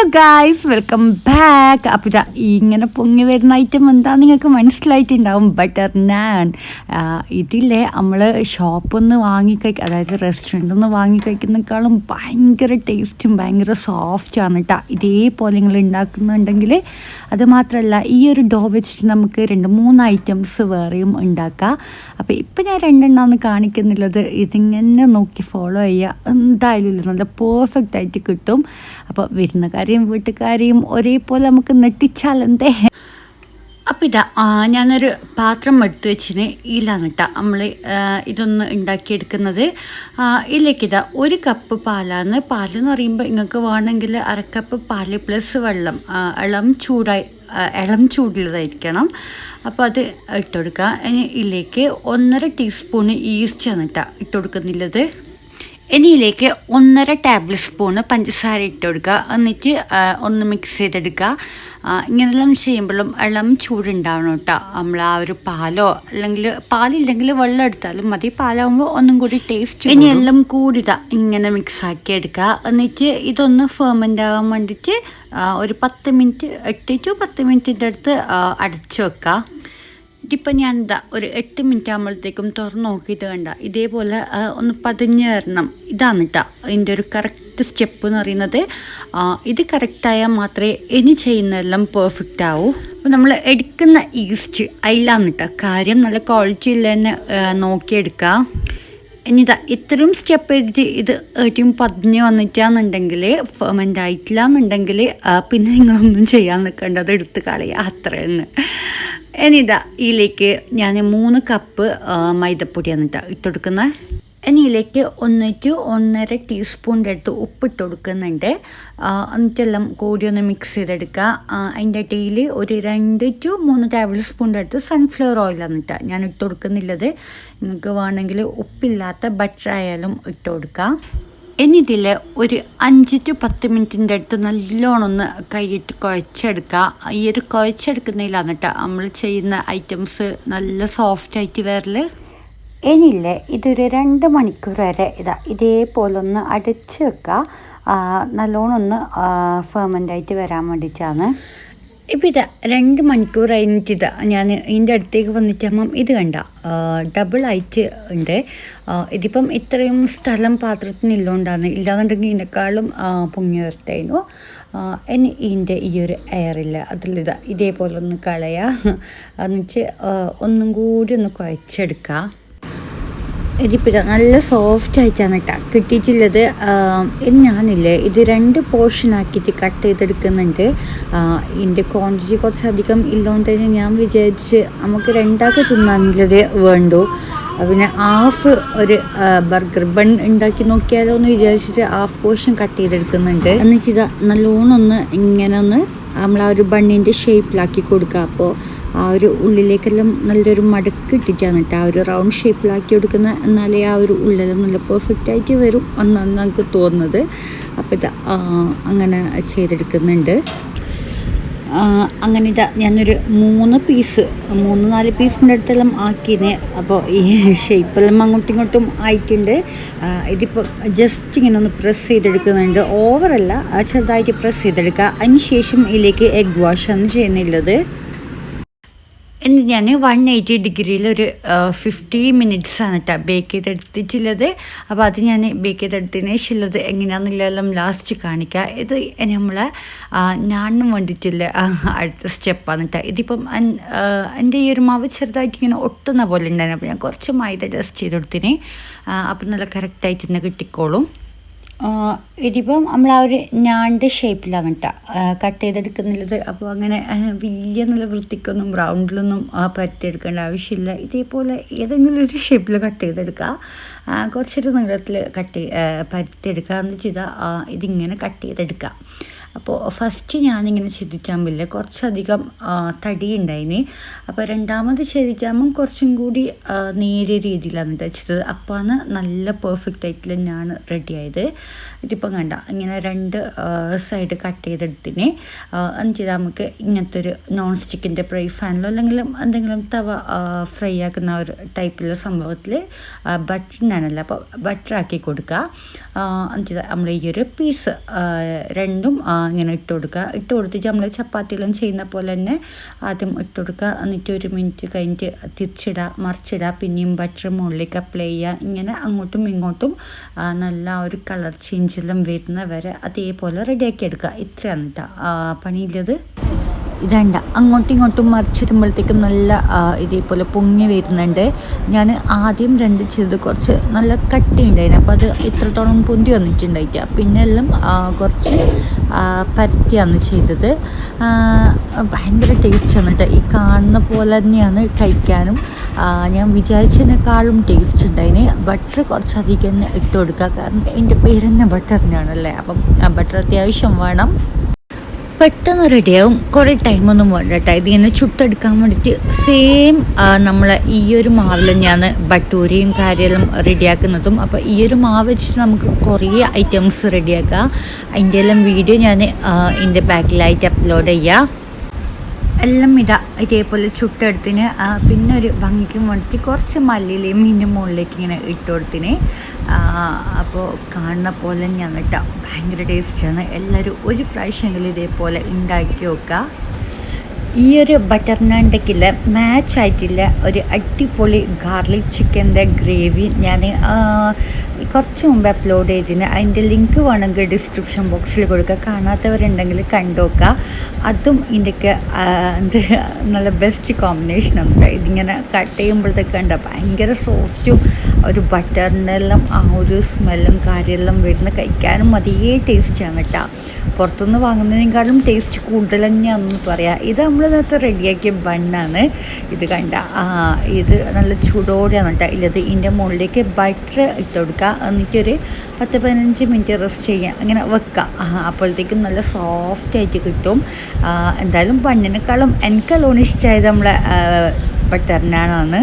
Hello guys welcome back. അപ്പോൾ ഇതാ ഇങ്ങനെ പൊങ്ങി വരുന്ന ഐറ്റം എന്താ നിങ്ങൾക്ക് മനസ്സിലായിട്ടുണ്ടാവും? ബട്ടർ നാൻ. ഇതില്ലേ നമ്മൾ ഷോപ്പിൽ നിന്ന് വാങ്ങിക്കഴിക്കുക അതായത് റെസ്റ്റോറന്റിൽ നിന്ന് വാങ്ങിക്കഴിക്കുന്നേക്കാളും ഭയങ്കര ടേസ്റ്റും ഭയങ്കര സോഫ്റ്റാണ് കേട്ടോ ഇതേപോലെ നിങ്ങൾ ഉണ്ടാക്കുന്നുണ്ടെങ്കിൽ അത് മാത്രമല്ല ഈ ഒരു ഡോ വെച്ചിട്ട് നമുക്ക് രണ്ട് മൂന്ന് ഐറ്റംസ് വേറെയും ഉണ്ടാക്കാം. അപ്പോൾ ഇപ്പം ഞാൻ രണ്ടെണ്ണമാണ് കാണിക്കുന്നുള്ളത് ഇതിങ്ങനെ നോക്കി ഫോളോ ചെയ്യുക. എന്തായാലും നല്ല പെർഫെക്റ്റ് ആയിട്ട് കിട്ടും. അപ്പോൾ വിരുന്നുകാരെയും വീട്ടുകാരെയും ഒരേപോലെ നമുക്ക് നെട്ടിച്ചാൽ എന്തേ അപ്പം ഇതാ ഞാനൊരു പാത്രം എടുത്തു വെച്ചിന്. ഇതിലാണ് കേട്ടോ നമ്മൾ ഇതൊന്ന് ഉണ്ടാക്കിയെടുക്കുന്നത്. ആ, ഇതിലേക്ക് ഇതാ ഒരു കപ്പ് പാലാണ് പാലെന്ന് പറയുമ്പോൾ നിങ്ങൾക്ക് വേണമെങ്കിൽ അരക്കപ്പ് പാൽ പ്ലസ് വെള്ളം ഇളം ചൂടായി ഇളം ചൂടുള്ളതായിരിക്കണം. അപ്പോൾ അത് ഇട്ടുകൊടുക്കുക ഇനി ഇതിലേക്ക് ഒന്നര ടീസ്പൂണ് ഈസ്റ്റാണ് കേട്ടോ ഇട്ട് കൊടുക്കുന്നുള്ളത് ഇനിയിലേക്ക് ഒന്നര ടേബിൾ സ്പൂണ് പഞ്ചസാര ഇട്ട് കൊടുക്കുക എന്നിട്ട് ഒന്ന് മിക്സ് ചെയ്തെടുക്കുക. ഇങ്ങനെല്ലാം ചെയ്യുമ്പോഴും ഇളം ചൂടുണ്ടാവണം കേട്ടോ. നമ്മൾ ആ ഒരു പാലോ അല്ലെങ്കിൽ പാലില്ലെങ്കിൽ വെള്ളം എടുത്താലും മതി. പാലാവുമ്പോൾ ഒന്നും കൂടി ടേസ്റ്റ് ഇനി എല്ലാം കൂടിതാ ഇങ്ങനെ മിക്സ് ആക്കി എടുക്കുക. എന്നിട്ട് ഇതൊന്ന് ഫെർമെന്റ് ആകാൻ വേണ്ടിയിട്ട് ഒരു പത്ത് മിനിറ്റ് എട്ട് ടു പത്ത് മിനിറ്റിന്റെ അടുത്ത് അടച്ചു വെക്കുക. ഇതിപ്പോൾ ഞാൻ എന്താ ഒരു എട്ട് മിനിറ്റ് ആകുമ്പോഴത്തേക്കും തുറന്ന് നോക്കിയിട്ട് കണ്ട. ഇതേപോലെ ഒന്ന് പതിഞ്ഞ് വരണം ഇതാണ് കേട്ടോ അതിന്റെ ഒരു കറക്റ്റ് സ്റ്റെപ്പ് എന്ന് പറയുന്നത്. ഇത് കറക്റ്റായാൽ മാത്രമേ ഇനി ചെയ്യുന്നതെല്ലാം പെർഫെക്റ്റ് ആവൂ. അപ്പോൾ നമ്മൾ എടുക്കുന്ന ഈസ്റ്റ് അതിലാണ് കേട്ടോ കാര്യം നല്ല ക്വാളിറ്റി തന്നെ ആ, നോക്കിയെടുക്കുക ഇനി ഇതാ ഇത്രയും സ്റ്റെപ്പ് എഴുതി ഇത് ഏറ്റവും പതിഞ്ഞ് വന്നിട്ടാന്നുണ്ടെങ്കിൽ ഫെർമെന്റ് ആയിട്ടില്ല എന്നുണ്ടെങ്കിൽ പിന്നെ നിങ്ങളൊന്നും ചെയ്യാൻ നിൽക്കേണ്ട. അത് എടുത്ത് കളയുക അത്ര തന്നെ ഇനി ഇതാ ഇതിലേക്ക് ഞാൻ മൂന്ന് കപ്പ് മൈദപ്പൊടിയാണ് ഇട്ടാ ഇട്ടുകൊടുക്കുന്നത് ഇനി ഇതിലേക്ക് ഒന്ന് ടു ഒന്നര ടീസ്പൂണിന്റെ അടുത്ത് ഉപ്പിട്ട് കൊടുക്കുന്നുണ്ട്. എന്നിട്ടെല്ലാം കൂടി ഒന്ന് മിക്സ് ചെയ്തെടുക്കുക. അതിന്റെ ഇടയിൽ ഒരു രണ്ട് ടു മൂന്ന് ടേബിൾ സ്പൂണിന്റെ അടുത്ത് സൺഫ്ലവർ ഓയിലാണ് എന്നിട്ട് ഞാൻ ഇട്ട് കൊടുക്കുന്നില്ലത്. നിങ്ങൾക്ക് വേണമെങ്കിൽ ഉപ്പില്ലാത്ത ബട്ടർ ആയാലും ഇട്ട് കൊടുക്കാം എന്നിതിൽ ഒരു അഞ്ച് ടു പത്ത് മിനിറ്റിന്റെ അടുത്ത് നല്ലോണം ഒന്ന് കൈയിട്ട് കുഴച്ചെടുക്കുക. ഈ ഒരു കുഴച്ചെടുക്കുന്നതിലാണ് കേട്ടോ നമ്മൾ ചെയ്യുന്ന ഐറ്റംസ് നല്ല സോഫ്റ്റ് ആയിട്ട് വരൽ. ഇനിയില്ലേ ഇതൊരു രണ്ട് മണിക്കൂർ വരെ ഇതാ ഇതേപോലെ ഒന്ന് അടച്ച് വെക്കുക നല്ലോണം ഒന്ന് ഫെർമെന്റ് ആയിട്ട് വരാൻ വേണ്ടിയിട്ടാണ്. ഇപ്പം ഇതാ രണ്ട് മണിക്കൂർ കഴിഞ്ഞിട്ട് ഞാൻ ഇതിന്റെ അടുത്തേക്ക് വന്നിട്ടാകുമ്പം ഇത് കണ്ട ഡബിൾ ആയിട്ട് ഉണ്ട്. ഇതിപ്പം ഇത്രയും സ്ഥലം പാത്രത്തിന് ഇല്ലോണ്ടാണ് ഇല്ലാന്നുണ്ടെങ്കിൽ ഇതിനേക്കാളും പൊങ്ങി വരട്ടായിരുന്നു ഇനി ഇതിന്റെ ഈ ഒരു എയറില്ല അതിലിതാ ഇതേപോലെ ഒന്ന് കളയുക എന്നുവെച്ച് ഒന്നും കൂടി ഒന്ന് കുഴച്ചെടുക്കുക ഇതിപ്പോൾ നല്ല സോഫ്റ്റ് ആയിട്ടാണ് കേട്ടോ കിട്ടിയിട്ടുള്ളത് ഇത് ഞാനില്ലേ ഇത് രണ്ട് പോർഷൻ ആക്കിയിട്ട് കട്ട് ചെയ്തെടുക്കുന്നുണ്ട്. ഇതിന്റെ ക്വാണ്ടിറ്റി കുറച്ചധികം ഇല്ലോണ്ട് തന്നെ ഞാൻ വിചാരിച്ച് നമുക്ക് രണ്ടാക്കി തിന്നാനുള്ളത് വേണ്ടു. പിന്നെ ഹാഫ് ഒരു ബർഗർ ബൺ ഉണ്ടാക്കി നോക്കിയാലോ എന്ന് വിചാരിച്ചിട്ട് ഹാഫ് പോർഷൻ കട്ട് ചെയ്തെടുക്കുന്നുണ്ട്. എന്നിട്ട് ഇതാ നല്ലോണം ഒന്ന് ഇങ്ങനെ ഒന്ന് നമ്മൾ ആ ഒരു ബണ്ണിന്റെ ഷേപ്പിലാക്കി കൊടുക്കുക അപ്പോൾ ആ ഒരു ഉള്ളിലേക്കെല്ലാം നല്ലൊരു മടക്ക് ഇട്ടിട്ടാണ് കേട്ടോ ആ ഒരു റൗണ്ട് ഷേപ്പിലാക്കി കൊടുക്കുന്ന. എന്നാലേ ആ ഒരു ഉള്ളിലും നല്ല പെർഫെക്റ്റ് ആയിട്ട് വരും എന്നാണ് നമുക്ക് തോന്നുന്നത്. അപ്പോൾ ഇത് അങ്ങനെ ചെയ്തെടുക്കുന്നുണ്ട്. അങ്ങനെ ഇതാ ഞാനൊരു മൂന്ന് പീസ് മൂന്ന് നാല് പീസിന്റെ അടുത്തെല്ലാം ആക്കിയേ അപ്പോൾ ഈ ഷേപ്പെല്ലാം അങ്ങോട്ടും ഇങ്ങോട്ടും ആയിട്ടുണ്ട് ഇതിപ്പോൾ ജസ്റ്റ് ഇങ്ങനെ ഒന്ന് പ്രസ് ചെയ്തെടുക്കുന്നുണ്ട്. ഓവറല്ല ചെറുതായിട്ട് പ്രസ് ചെയ്തെടുക്കുക അതിന് ശേഷം ഇതിലേക്ക് എഗ് വാഷാണ് ചെയ്യുന്നുള്ളത് എന്നിട്ട് ഞാൻ വൺ എയ്റ്റി ഡിഗ്രിയിൽ ഒരു ഫിഫ്റ്റി മിനിറ്റ്സ് ആണ് കേട്ടോ ബേക്ക് ചെയ്തെടുത്തിട്ടുള്ളത്. അപ്പോൾ അത് ഞാൻ ബേക്ക് ചെയ്തെടുത്തതിന് ശേഷമുള്ളത് എങ്ങനെയാണെന്നുള്ളതെല്ലാം ലാസ്റ്റ് കാണിക്കുക ഇത് നമ്മളെ ഞാനും വേണ്ടിയിട്ടുള്ള അടുത്ത സ്റ്റെപ്പാണ് കേട്ടോ ഇതിപ്പം എന്റെ ഈ ഒരു മാവ് ചെറുതായിട്ട് ഇങ്ങനെ ഒട്ടുന്ന പോലെ ഉണ്ടായിരുന്നു. അപ്പോൾ ഞാൻ കുറച്ച് മൈദ ടെസ്റ്റ് ചെയ്ത് കൊടുത്തിന് അപ്പം നല്ല കറക്റ്റായിട്ട് തന്നെ കിട്ടിക്കോളും. ഇതിപ്പം നമ്മൾ ആ ഒരു ഞാണ്ട് ഷേപ്പിലാണ് കേട്ടോ കട്ട് ചെയ്തെടുക്കുന്നുള്ളത് അപ്പോൾ അങ്ങനെ വലിയ നല്ല വൃത്തിക്കൊന്നും റൗണ്ടിലൊന്നും ആ, എടുക്കേണ്ട ആവശ്യമില്ല. ഇതേപോലെ ഏതെങ്കിലും ഒരു ഷേപ്പിൽ കട്ട് ചെയ്തെടുക്കുക കുറച്ചൊരു നീളത്തിൽ കട്ട് പറ്റിയെടുക്കുക എന്ന് വെച്ചാൽ ഇതിങ്ങനെ കട്ട് ചെയ്തെടുക്കുക അപ്പോൾ ഫസ്റ്റ് ഞാനിങ്ങനെ ചെതിച്ചാമ്പില്ല കുറച്ചധികം തടി ഉണ്ടായിന് അപ്പോൾ രണ്ടാമത് ചെതിച്ചാമ്പം കുറച്ചും കൂടി നേരിയ രീതിയിലാണ് വെച്ചത് അപ്പാണ് നല്ല പെർഫെക്റ്റ് ആയിട്ടുള്ള ഞാൻ റെഡി ആയത്. ഇതിപ്പം കണ്ട ഇങ്ങനെ രണ്ട് സൈഡ് കട്ട് ചെയ്തെടുത്തിന്. എന്ന് ചെയ്താൽ നമുക്ക് ഇങ്ങനത്തെ ഒരു നോൺ സ്റ്റിക്കിന്റെ ഫ്രൈ ഫാനിലോ അല്ലെങ്കിൽ എന്തെങ്കിലും തവ ഫ്രൈ ആക്കുന്ന ഒരു ടൈപ്പിലുള്ള സംഭവത്തിൽ ബട്ടറിനാണല്ലോ അപ്പോൾ ബട്ടർ ആക്കി കൊടുക്കുക എന്ന് ചെയ്താൽ നമ്മൾ ഈ ഒരു പീസ് രണ്ടും ഇങ്ങനെ ഇട്ട് കൊടുക്കുക. ഇട്ട് കൊടുത്തിട്ട് നമ്മൾ ചപ്പാത്തിയെല്ലാം ചെയ്യുന്ന പോലെ തന്നെ ആദ്യം ഇട്ട് കൊടുക്കുക. എന്നിട്ട് ഒരു മിനിറ്റ് കഴിഞ്ഞിട്ട് തിരിച്ചിടുക മറിച്ചിടുക. പിന്നെയും ബട്ടർ മുകളിലേക്ക് അപ്ലൈ ചെയ്യുക. ഇങ്ങനെ അങ്ങോട്ടും ഇങ്ങോട്ടും നല്ല ഒരു കളർ ചേഞ്ചെല്ലാം വരുന്ന വരെ അതേപോലെ റെഡിയാക്കി എടുക്കുക. ഇത്രയാണ് കേട്ടോ പണിയില്ലത്. ഇതണ്ട അങ്ങോട്ടും ഇങ്ങോട്ടും മറിച്ചിടുമ്പോഴത്തേക്കും നല്ല ഇതേപോലെ പൊങ്ങി വരുന്നുണ്ട്. ഞാൻ ആദ്യം രണ്ട് ചെയ്ത് കുറച്ച് നല്ല കട്ടി ഉണ്ടായിരുന്നു അപ്പോൾ അത് ഇത്രത്തോളം പൊന്തി വന്നിട്ടുണ്ടായിട്ട പിന്നെ എല്ലാം കുറച്ച് പരത്തിയാണ് ചെയ്തത്. ഭയങ്കര ടേസ്റ്റാണ് കേട്ടോ ഈ കാണുന്ന പോലെ തന്നെയാണ് കഴിക്കാനും. ഞാൻ വിചാരിച്ചതിനേക്കാളും ടേസ്റ്റ് ഉണ്ടായിന്. ബട്ടർ കുറച്ചധികം ഇട്ട് കൊടുക്കുക. കാരണം എന്റെ പേര് തന്നെ ബട്ടർ അപ്പം ബട്ടർ അത്യാവശ്യം വേണം. പെട്ടെന്ന് റെഡിയാവും കുറേ ടൈമൊന്നും വേണ്ട കേട്ടോ ഇതിങ്ങനെ ചുട്ടെടുക്കാൻ വേണ്ടിയിട്ട് സെയിം നമ്മൾ ഈ ഒരു മാവിൽ തന്നെയാണ് ബട്ടൂരിയും കാര്യമെല്ലാം റെഡിയാക്കുന്നതും അപ്പോൾ ഈ ഒരു മാവ് വെച്ചിട്ട് നമുക്ക് കുറേ ഐറ്റംസ് റെഡിയാക്കാം അതിന്റെ എല്ലാം വീഡിയോ ഞാൻ ഇതിന്റെ ബാക്കിലായിട്ട് അപ്ലോഡ് ചെയ്യാം. എല്ലാം ഇതാ ഇതേപോലെ ചുട്ടെടുത്തിന്. പിന്നെ ഒരു ഭംഗിക്ക് വേണ്ടിയിട്ട് കുറച്ച് മല്ലിയിലയും മീന്റെ മുകളിലേക്ക് ഇങ്ങനെ ഇട്ട് കൊടുത്തിന് അപ്പോൾ കാണുന്ന പോലെ ഞാൻ കേട്ടോ ഭയങ്കര ടേസ്റ്റാണ് എല്ലാവരും ഒരു പ്രാവശ്യമെങ്കിലും ഇതേപോലെ ഉണ്ടാക്കി നോക്കുക ഈ ഒരു ബട്ടർ നാണ്ടക്കിൽ മാച്ച് ആയിട്ടില്ല. ഒരു അടിപൊളി ഗാർലിക് ചിക്കന്റെ ഗ്രേവി ഞാൻ കുറച്ച് മുമ്പ് അപ്ലോഡ് ചെയ്തിന്. അതിന്റെ ലിങ്ക് വേണമെങ്കിൽ ഡിസ്ക്രിപ്ഷൻ ബോക്സിൽ കൊടുക്കുക. കാണാത്തവരുണ്ടെങ്കിൽ കണ്ടുനോക്കുക അതും ഇതിന്റെയൊക്കെ എന്ത് നല്ല ബെസ്റ്റ് കോമ്പിനേഷൻ ഉണ്ട്. ഇതിങ്ങനെ കട്ട് ചെയ്യുമ്പോഴത്തേക്ക് കണ്ട ഭയങ്കര സോഫ്റ്റും ഒരു ബട്ടറിന്റെ എല്ലാം ആ ഒരു സ്മെല്ലും കാര്യമെല്ലാം വരുന്ന കഴിക്കാനും അതേ ടേസ്റ്റാണ് കേട്ടോ പുറത്തുനിന്ന് വാങ്ങുന്നതിനേക്കാളും ടേസ്റ്റ് കൂടുതൽ തന്നെയാണെന്ന് പറയാം. ഇത് നമ്മൾ നേരത്തെ റെഡിയാക്കിയ ബണ്ണാണ് ഇത് കണ്ട ഇത് നല്ല ചൂടോടെയാണ് കേട്ടോ ഇല്ലത് ഇതിന്റെ മുകളിലേക്ക് ബട്ടർ ഇട്ട് കൊടുക്കുക. എന്നിട്ടൊരു പത്ത് പതിനഞ്ച് മിനിറ്റ് റെസ്റ്റ് ചെയ്യാം അങ്ങനെ വെക്കുക അപ്പോഴത്തേക്കും നല്ല സോഫ്റ്റ് ആയിട്ട് കിട്ടും. എന്തായാലും പണ്ടിനേക്കാളും എനിക്കല്ലോണം ഇഷ്ടമായത് നമ്മളെ ബട്ടറിനാണ്